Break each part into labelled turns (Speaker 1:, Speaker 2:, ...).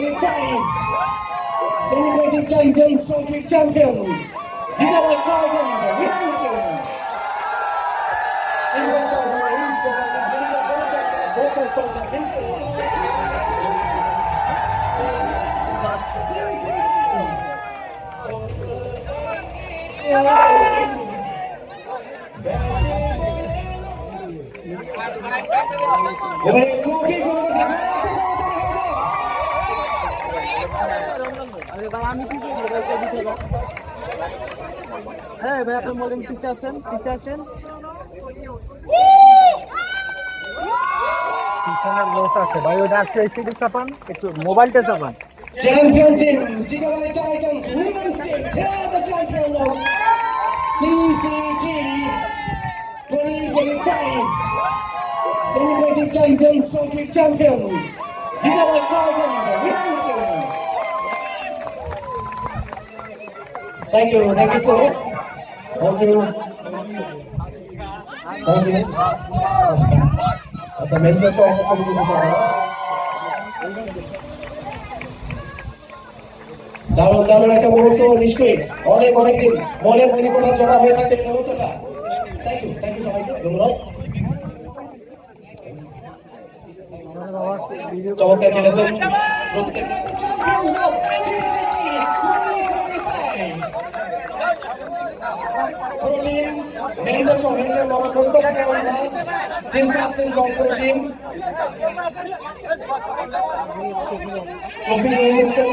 Speaker 1: 2025 celebrating champions trophy champion Gigabyte Tiger Wilson. এবারে trophy কোনো কথা
Speaker 2: আরে ভাই হ্যাঁ ভাই আপনি বলেন পিছে আছেন পিছে আছেন পিছনের লোক আছে ভাই ওটা আসছে এসিডি চাপান একটু মোবাইলটা চাপান
Speaker 1: Champion team, Gigabyte Titans, women's team, they the champion of CCT 2025. Celebrating champions trophy champion, Gigabyte Titans, women's team. Thank you, thank you so much. Thank you. Thank you. আচ্ছা মেন্টর সহ ছবি তুলতে চাই দারুণ দারুণ একটা মুহূর্ত নিশ্চয়ই অনেক অনেক দিন মনের মণিকোঠা জমা হয়ে থাকে এই মুহূর্তটা থ্যাংক ইউ থ্যাংক ইউ সবাইকে ধন্যবাদ চমৎকার খেলেছেন প্রত্যেকে champions of CCT 2025 পুরো টিম মেন্টর সহ মেন্টর মোহাম্মদ মোস্তফা কামাল দাস চিন্তা আছেন সম্পূর্ণ টিম ট্রফি নিয়ে নিচ্ছেন।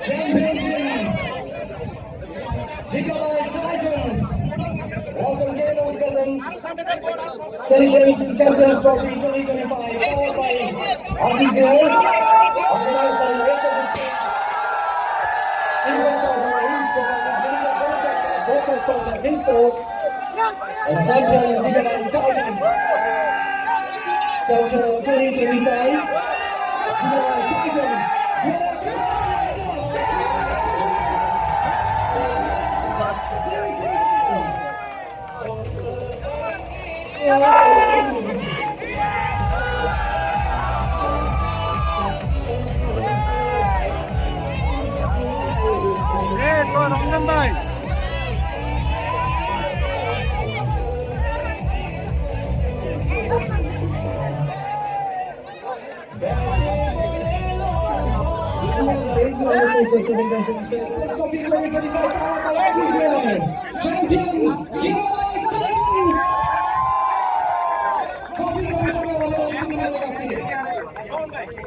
Speaker 1: Champion team, Gigabyte Titans. Welcome Gabriel's presence. Celebrating the Champions Trophy 2025, powered by rest of the champion. Champion 2025,
Speaker 2: Ranjan ভাই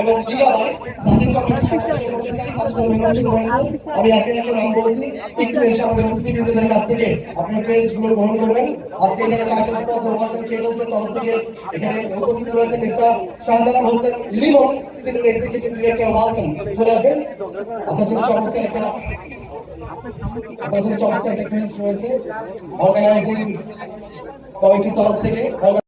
Speaker 1: এবং আমি একে একে নাম বলছি, একটু এসে আমাদের অতিথিবৃন্দদের কাছ থেকে আপনার ক্রেস্টগুলো গ্রহণ করবেন। আজকে এখানে টাইটেল তরফ থেকে এখানে উপস্থিত রয়েছে mister Shahjalal Hossain Limon, senior executive director চলে আসবেন। আপনার জন্য চমৎকার একটা আপনার জন্য চমৎকার একটা রয়েছে। অর্গানাইজিং কমিটির তরফ থেকে।